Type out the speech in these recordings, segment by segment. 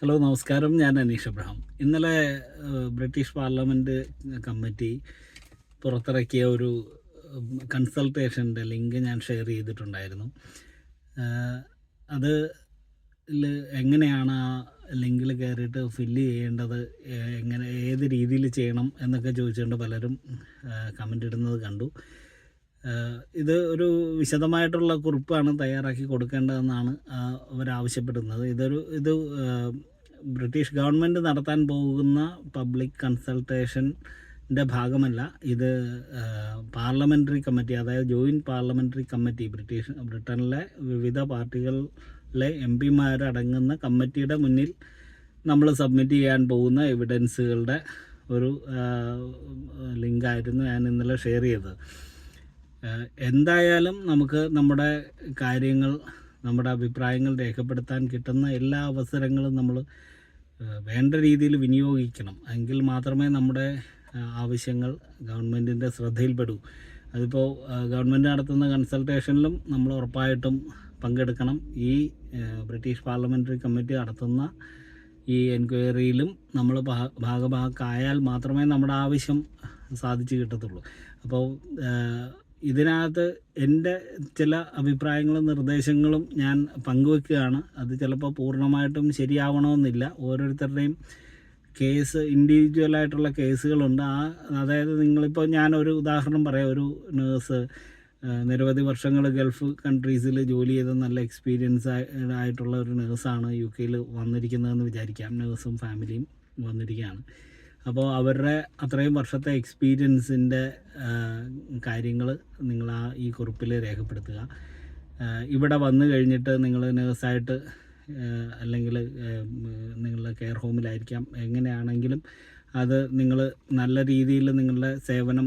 Hello നമസ്കാരം. ഞാൻ അനീഷ് അബ്രഹാം. ഇന്നലെ ബ്രിട്ടീഷ് പാർലമെന്റ് കമ്മിറ്റി പുറത്തിറക്കിയ ഒരു കൺസൾട്ടേഷന്റെ ലിങ്ക് ഞാൻ ഷെയർ ചെയ്തിട്ടുണ്ടായിരുന്നു. അത് എങ്ങനെയാണ് ആ ലിങ്കിൽ കയറിയിട്ട് ഫില്ല് ചെയ്യേണ്ടത്? എങ്ങനെ ഏത് രീതിയിൽ ചെയ്യണം എന്നൊക്കെ ചോദിച്ചുകൊണ്ട് പലരും കമന്റ് ഇടുന്നത് കണ്ടു. ഇത് ഒരു വിശദമായിട്ടുള്ള കുറിപ്പാണ് തയ്യാറാക്കി കൊടുക്കേണ്ടതെന്നാണ് അവരാവശ്യപ്പെടുന്നത്. ഇതൊരു ഇത് ബ്രിട്ടീഷ് ഗവൺമെന്റ് നടത്താൻ പോകുന്ന പബ്ലിക് കൺസൾട്ടേഷന്റെ ഭാഗമല്ല. ഇത് പാർലമെന്ററി കമ്മിറ്റി അതായത് ജോയിന്റ് പാർലമെന്ററി കമ്മിറ്റി ബ്രിട്ടീഷ് ബ്രിട്ടനിലെ വിവിധ പാർട്ടികളിലെ എം പിമാരടങ്ങുന്ന കമ്മിറ്റിയുടെ മുന്നിൽ നമ്മൾ സബ്മിറ്റ് ചെയ്യാൻ പോകുന്ന എവിഡൻസുകളുടെ ഒരു ലിങ്കായിരുന്നു ഞാൻ ഇന്നലെ ഷെയർ ചെയ്തത്. എന്തായാലും നമുക്ക് നമ്മുടെ കാര്യങ്ങൾ നമ്മുടെ അഭിപ്രായങ്ങൾ രേഖപ്പെടുത്താൻ കിട്ടുന്ന എല്ലാ അവസരങ്ങളും നമ്മൾ വേണ്ട രീതിയിൽ വിനിയോഗിക്കണം. എങ്കിൽ മാത്രമേ നമ്മുടെ ആവശ്യങ്ങൾ ഗവൺമെന്റിന്റെ ശ്രദ്ധയിൽപ്പെടൂ. അതിപ്പോൾ ഗവൺമെന്റ് നടത്തുന്ന കൺസൾട്ടേഷനിലും നമ്മൾ ഉറപ്പായിട്ടും പങ്കെടുക്കണം. ഈ ബ്രിട്ടീഷ് പാർലമെന്ററി കമ്മിറ്റി നടത്തുന്ന ഈ എൻക്വയറിയിലും നമ്മൾ ഭാഗഭാക്കായാൽ മാത്രമേ നമ്മുടെ ആവശ്യം സാധിച്ചു കിട്ടത്തുള്ളൂ. അപ്പോൾ ഇതിനകത്ത് എന്റെ ചില അഭിപ്രായങ്ങളും നിർദ്ദേശങ്ങളും ഞാൻ പങ്കുവെക്കുകയാണ്. അത് ചിലപ്പോൾ പൂർണമായിട്ടും ശരിയാവണമെന്നില്ല. ഓരോരുത്തരുടെയും കേസ് ഇൻഡിവിജ്വലായിട്ടുള്ള കേസുകളുണ്ട്. ആ അതായത് നിങ്ങളിപ്പോൾ ഞാനൊരു ഉദാഹരണം പറയാം. ഒരു നേഴ്സ് നിരവധി വർഷങ്ങൾ ഗൾഫ് കൺട്രീസിൽ ജോലി ചെയ്ത നല്ല എക്സ്പീരിയൻസ് ആയിട്ടുള്ള ഒരു നേഴ്സാണ് യു കെയിൽ വന്നിരിക്കുന്നതെന്ന് വിചാരിക്കാം. നേഴ്സും ഫാമിലിയും വന്നിരിക്കുകയാണ്. അപ്പോൾ അവരുടെ അത്രയും വർഷത്തെ എക്സ്പീരിയൻസിന്റെ കാര്യങ്ങൾ നിങ്ങൾ ആ ഈ കുറിപ്പിൽ രേഖപ്പെടുത്തുക. ഇവിടെ വന്നു കഴിഞ്ഞിട്ട് നിങ്ങൾ നേഴ്സായിട്ട് അല്ലെങ്കിൽ നിങ്ങളുടെ കെയർ ഹോമിലായിരിക്കാം. എങ്ങനെയാണെങ്കിലും അത് നിങ്ങൾ നല്ല രീതിയിൽ നിങ്ങളുടെ സേവനം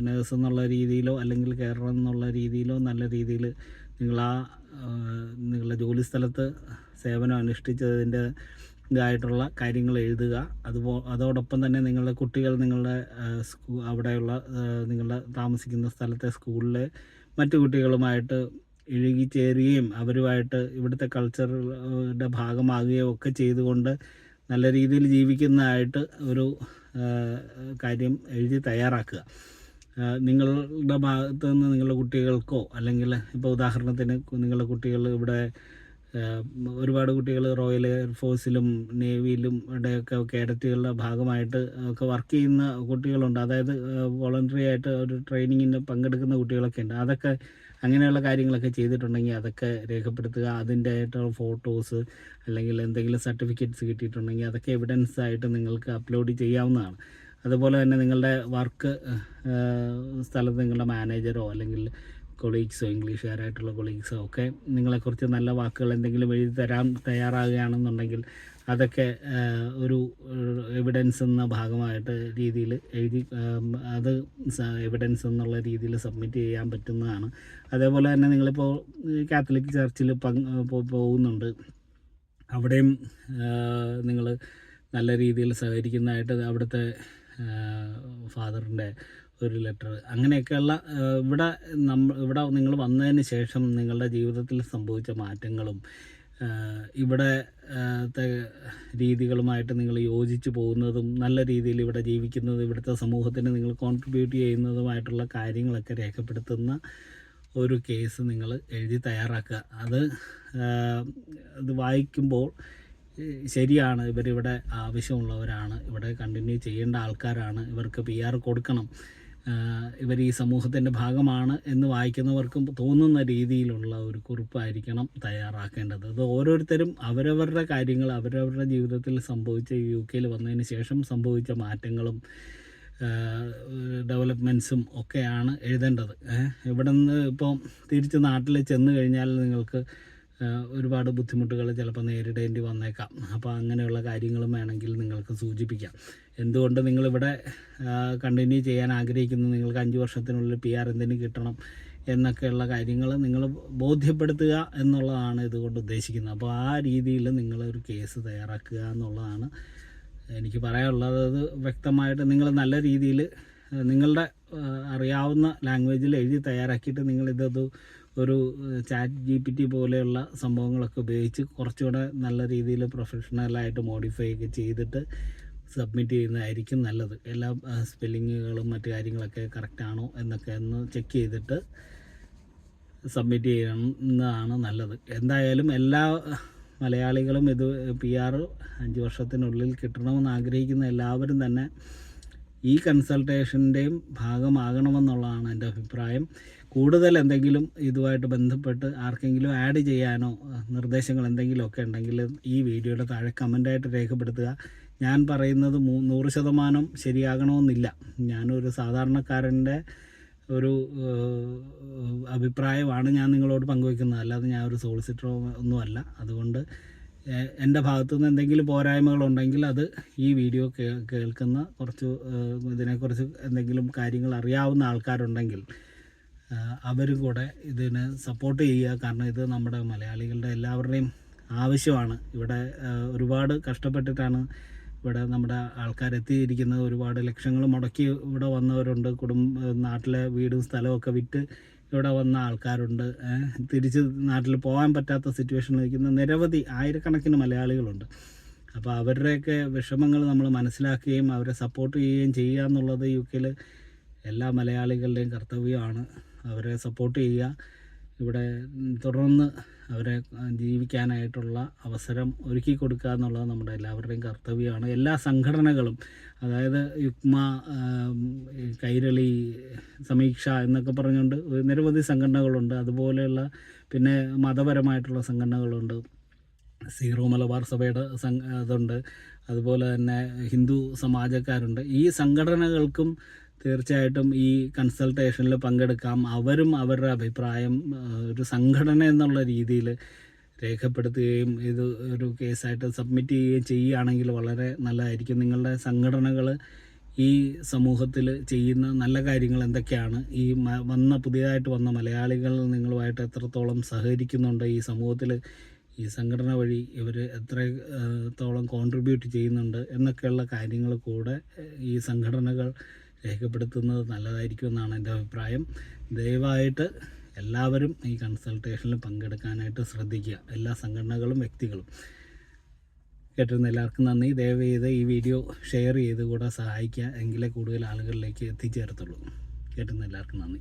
നേഴ്സ് എന്നുള്ള രീതിയിലോ അല്ലെങ്കിൽ കെയർ എന്നുള്ള രീതിയിലോ നല്ല രീതിയിൽ നിങ്ങൾ ആ നിങ്ങളുടെ ജോലി സ്ഥലത്ത് സേവനം അനുഷ്ഠിച്ചതിന്റെ ഇതായിട്ടുള്ള കാര്യങ്ങൾ എഴുതുക. അതുപോ അതോടൊപ്പം തന്നെ നിങ്ങളുടെ കുട്ടികൾ നിങ്ങളുടെ സ്കൂ അവിടെയുള്ള നിങ്ങളുടെ താമസിക്കുന്ന സ്ഥലത്തെ സ്കൂളിലെ മറ്റു കുട്ടികളുമായിട്ട് ഇഴുകിച്ചേരുകയും അവരുമായിട്ട് ഇവിടുത്തെ കൾച്ചറുടെ ഭാഗമാകുകയോ ഒക്കെ ചെയ്തുകൊണ്ട് നല്ല രീതിയിൽ ജീവിക്കുന്നതായിട്ട് ഒരു കാര്യം എഴുതി തയ്യാറാക്കുക. നിങ്ങളുടെ ഭാഗത്തു നിന്ന് നിങ്ങളുടെ കുട്ടികൾക്കോ അല്ലെങ്കിൽ ഇപ്പോൾ ഉദാഹരണത്തിന് നിങ്ങളുടെ കുട്ടികൾ ഇവിടെ ഒരുപാട് കുട്ടികൾ റോയൽ എയർഫോഴ്സിലും നേവിയിലും ഇവിടെയൊക്കെ കേഡറ്റുകളുടെ ഭാഗമായിട്ട് ഒക്കെ വർക്ക് ചെയ്യുന്ന കുട്ടികളുണ്ട്. അതായത് വോളണ്ടറി ആയിട്ട് ഒരു ട്രെയിനിങ്ങിന് പങ്കെടുക്കുന്ന കുട്ടികളൊക്കെ ഉണ്ട്. അതൊക്കെ അങ്ങനെയുള്ള കാര്യങ്ങളൊക്കെ ചെയ്തിട്ടുണ്ടെങ്കിൽ അതൊക്കെ രേഖപ്പെടുത്തുക. അതിന്റെ ആയിട്ടുള്ള ഫോട്ടോസ് അല്ലെങ്കിൽ എന്തെങ്കിലും സർട്ടിഫിക്കറ്റ്സ് കിട്ടിയിട്ടുണ്ടെങ്കിൽ അതൊക്കെ എവിഡൻസ് ആയിട്ട് നിങ്ങൾക്ക് അപ്ലോഡ് ചെയ്യാവുന്നതാണ്. അതുപോലെ തന്നെ നിങ്ങളുടെ വർക്ക് സ്ഥലത്ത് നിങ്ങളുടെ മാനേജറോ അല്ലെങ്കിൽ കൊളീഗ്സോ ഇംഗ്ലീഷുകാരായിട്ടുള്ള കൊളീഗ്സോ ഒക്കെ നിങ്ങളെക്കുറിച്ച് നല്ല വാക്കുകൾ എന്തെങ്കിലും എഴുതി തരാൻ തയ്യാറാകുകയാണെന്നുണ്ടെങ്കിൽ അതൊക്കെ ഒരു എവിഡൻസ് എന്ന ഭാഗമായിട്ട് രീതിയിൽ എഴുതി അത് എവിഡൻസ് എന്നുള്ള രീതിയിൽ സബ്മിറ്റ് ചെയ്യാൻ പറ്റുന്നതാണ്. അതേപോലെ തന്നെ നിങ്ങളിപ്പോൾ കാത്തലിക് ചർച്ചിൽ പോകുന്നുണ്ട്. അവിടെയും നിങ്ങൾ നല്ല രീതിയിൽ സഹകരിക്കുന്നതായിട്ട് അവിടുത്തെ ഫാദറിന്റെ ഒരു ലെറ്റർ അങ്ങനെയൊക്കെയുള്ള ഇവിടെ നമ്മ ഇവിടെ നിങ്ങൾ വന്നതിന് ശേഷം നിങ്ങളുടെ ജീവിതത്തിൽ സംഭവിച്ച മാറ്റങ്ങളും ഇവിടെ രീതികളുമായിട്ട് നിങ്ങൾ യോജിച്ച് പോകുന്നതും നല്ല രീതിയിൽ ഇവിടെ ജീവിക്കുന്നതും ഇവിടുത്തെ സമൂഹത്തിന് നിങ്ങൾ കോൺട്രിബ്യൂട്ട് ചെയ്യുന്നതുമായിട്ടുള്ള കാര്യങ്ങളൊക്കെ രേഖപ്പെടുത്തുന്ന ഒരു കേസ് നിങ്ങൾ എഴുതി തയ്യാറാക്കുക. അത് അത് വായിക്കുമ്പോൾ ശരിയാണ്. ഇവരിവിടെ ആവശ്യമുള്ളവരാണ്. ഇവിടെ കണ്ടിന്യൂ ചെയ്യേണ്ട ആൾക്കാരാണ്. ഇവർക്ക് പി ആർ കൊടുക്കണം. ഇവർ ഈ സമൂഹത്തിന്റെ ഭാഗമാണ് എന്ന് വായിക്കുന്നവർക്കും തോന്നുന്ന രീതിയിലുള്ള ഒരു കുറിപ്പായിരിക്കണം തയ്യാറാക്കേണ്ടത്. അത് ഓരോരുത്തരും അവരവരുടെ കാര്യങ്ങൾ അവരവരുടെ ജീവിതത്തിൽ സംഭവിച്ച യു കെയിൽ വന്നതിന് ശേഷം സംഭവിച്ച മാറ്റങ്ങളും ഡെവലപ്മെൻസും ഒക്കെയാണ് എഴുതേണ്ടത്. ഇവിടെ നിന്ന് ഇപ്പോൾ തിരിച്ച് നാട്ടിൽ ചെന്ന് കഴിഞ്ഞാൽ നിങ്ങൾക്ക് ഒരുപാട് ബുദ്ധിമുട്ടുകൾ ചിലപ്പോൾ നേരിടേണ്ടി വന്നേക്കാം. അപ്പോൾ അങ്ങനെയുള്ള കാര്യങ്ങളും വേണമെങ്കിൽ നിങ്ങൾക്ക് സൂചിപ്പിക്കാം. എന്തുകൊണ്ട് നിങ്ങളിവിടെ കണ്ടിന്യൂ ചെയ്യാൻ ആഗ്രഹിക്കുന്നു? നിങ്ങൾക്ക് അഞ്ച് വർഷത്തിനുള്ളിൽ പി ആർ എന്തിന് കിട്ടണം എന്നൊക്കെയുള്ള കാര്യങ്ങൾ നിങ്ങൾ ബോധ്യപ്പെടുത്തുക എന്നുള്ളതാണ് ഇതുകൊണ്ട് ഉദ്ദേശിക്കുന്നത്. അപ്പോൾ ആ രീതിയിൽ നിങ്ങളൊരു കേസ് തയ്യാറാക്കുക എന്നുള്ളതാണ് എനിക്ക് പറയാനുള്ളത്. അത് വ്യക്തമായിട്ട് നിങ്ങൾ നല്ല രീതിയിൽ നിങ്ങളുടെ അറിയാവുന്ന ലാംഗ്വേജിൽ എഴുതി തയ്യാറാക്കിയിട്ട് നിങ്ങളിതത് ഒരു ചാറ്റ് ജി പി ടി പോലെയുള്ള സംഭവങ്ങളൊക്കെ ഉപയോഗിച്ച് കുറച്ചുകൂടെ നല്ല രീതിയിൽ പ്രൊഫഷണലായിട്ട് മോഡിഫൈ ഒക്കെ ചെയ്തിട്ട് സബ്മിറ്റ് ചെയ്യുന്നതായിരിക്കും നല്ലത്. എല്ലാ സ്പെല്ലിങ്ങുകളും മറ്റു കാര്യങ്ങളൊക്കെ കറക്റ്റാണോ എന്നൊക്കെ ഒന്ന് ചെക്ക് ചെയ്തിട്ട് സബ്മിറ്റ് ചെയ്യുന്നതാണ് നല്ലത്. എന്തായാലും എല്ലാ മലയാളികളും ഇത് പി ആർ അഞ്ച് വർഷത്തിനുള്ളിൽ കിട്ടണമെന്ന് ആഗ്രഹിക്കുന്ന എല്ലാവരും തന്നെ ഈ കൺസൾട്ടേഷന്റെയും ഭാഗമാകണമെന്നുള്ളതാണ് എന്റെ അഭിപ്രായം. കൂടുതൽ എന്തെങ്കിലും ഇതുമായിട്ട് ബന്ധപ്പെട്ട് ആർക്കെങ്കിലും ആഡ് ചെയ്യാനോ നിർദ്ദേശങ്ങൾ എന്തെങ്കിലുമൊക്കെ ഉണ്ടെങ്കിൽ ഈ വീഡിയോയുടെ താഴെ കമന്റായിട്ട് രേഖപ്പെടുത്തുക. ഞാൻ പറയുന്നത് മൂ നൂറ് ശതമാനം ശരിയാകണമെന്നില്ല. ഞാനൊരു സാധാരണക്കാരന്റെ ഒരു അഭിപ്രായമാണ് ഞാൻ നിങ്ങളോട് പങ്കുവയ്ക്കുന്നത്. അല്ലാതെ ഞാൻ ഒരു സോളിസിറ്ററോ ഒന്നുമല്ല. അതുകൊണ്ട് എന്റെ ഭാഗത്തു നിന്ന് എന്തെങ്കിലും പോരായ്മകളുണ്ടെങ്കിൽ അത് ഈ വീഡിയോ കേൾക്കുന്ന കുറച്ച് ഇതിനെക്കുറിച്ച് എന്തെങ്കിലും കാര്യങ്ങൾ അറിയാവുന്ന ആൾക്കാരുണ്ടെങ്കിൽ അവരും കൂടെ ഇതിന് സപ്പോർട്ട് ചെയ്യുക. കാരണം ഇത് നമ്മുടെ മലയാളികളുടെ എല്ലാവരുടെയും ആവശ്യമാണ്. ഇവിടെ ഒരുപാട് കഷ്ടപ്പെട്ടിട്ടാണ് ഇവിടെ നമ്മുടെ ആൾക്കാർ എത്തിയിരിക്കുന്നത്. ഒരുപാട് ലക്ഷങ്ങൾ മുടക്കി ഇവിടെ വന്നവരുണ്ട്. കുടുംബ നാട്ടിലെ വീടും സ്ഥലമൊക്കെ വിറ്റ് ഇവിടെ വന്ന ആൾക്കാരുണ്ട്. തിരിച്ച് നാട്ടിൽ പോകാൻ പറ്റാത്ത സിറ്റുവേഷനിൽ നിൽക്കുന്ന നിരവധി ആയിരക്കണക്കിന് മലയാളികളുണ്ട്. അപ്പോൾ അവരുടെയൊക്കെ വിഷമങ്ങൾ നമ്മൾ മനസ്സിലാക്കുകയും അവരെ സപ്പോർട്ട് ചെയ്യുകയും ചെയ്യുക എന്നുള്ളത് യു കെയിൽ എല്ലാ മലയാളികളുടെയും കർത്തവ്യമാണ്. അവരെ സപ്പോർട്ട് ചെയ്യുക. ഇവിടെ തുടർന്ന് അവരെ ജീവിക്കാനായിട്ടുള്ള അവസരം ഒരുക്കി കൊടുക്കുക എന്നുള്ളത് നമ്മുടെ എല്ലാവരുടെയും കർത്തവ്യമാണ്. എല്ലാ സംഘടനകളും അതായത് യുക്മ കൈരളി സമീക്ഷ എന്നൊക്കെ പറഞ്ഞുകൊണ്ട് നിരവധി സംഘടനകളുണ്ട്. അതുപോലെയുള്ള പിന്നെ മതപരമായിട്ടുള്ള സംഘടനകളുണ്ട്. സീറോ മലബാർ സഭയുടെ സംഘ അതുണ്ട്. അതുപോലെ തന്നെ ഹിന്ദു സമാജക്കാരുണ്ട്. ഈ സംഘടനകൾക്കും തീർച്ചയായിട്ടും ഈ കൺസൾട്ടേഷനിൽ പങ്കെടുക്കാം. അവരും അവരുടെ അഭിപ്രായം ഒരു സംഘടന എന്നുള്ള രീതിയിൽ രേഖപ്പെടുത്തുകയും ഇത് ഒരു കേസായിട്ട് സബ്മിറ്റ് ചെയ്യുകയും ചെയ്യുകയാണെങ്കിൽ വളരെ നല്ലതായിരിക്കും. നിങ്ങളുടെ സംഘടനകൾ ഈ സമൂഹത്തിൽ ചെയ്യുന്ന നല്ല കാര്യങ്ങൾ എന്തൊക്കെയാണ്? ഈ വന്ന പുതിയതായിട്ട് വന്ന മലയാളികൾ നിങ്ങളുമായിട്ട് എത്രത്തോളം സഹകരിക്കുന്നുണ്ട്? ഈ സമൂഹത്തിൽ ഈ സംഘടന വഴി ഇവർ എത്രത്തോളം കോൺട്രിബ്യൂട്ട് ചെയ്യുന്നുണ്ട്? എന്നൊക്കെയുള്ള കാര്യങ്ങൾ കൂടെ ഈ സംഘടനകൾ രേഖപ്പെടുത്തുന്നത് നല്ലതായിരിക്കുമെന്നാണ് എന്റെ അഭിപ്രായം. ദയവായിട്ട് എല്ലാവരും ഈ കൺസൾട്ടേഷനിൽ പങ്കെടുക്കാനായിട്ട് ശ്രദ്ധിക്കുക. എല്ലാ സംഘടനകളും വ്യക്തികളും. കേട്ടിരുന്ന എല്ലാവർക്കും നന്ദി. ദയവ് ചെയ്ത് ഈ വീഡിയോ ഷെയർ ചെയ്ത് കൂടെ സഹായിക്കുക. എങ്കിലേ കൂടുതൽ ആളുകളിലേക്ക് എത്തിച്ചേരത്തുള്ളൂ. കേട്ടിരുന്ന എല്ലാവർക്കും നന്ദി.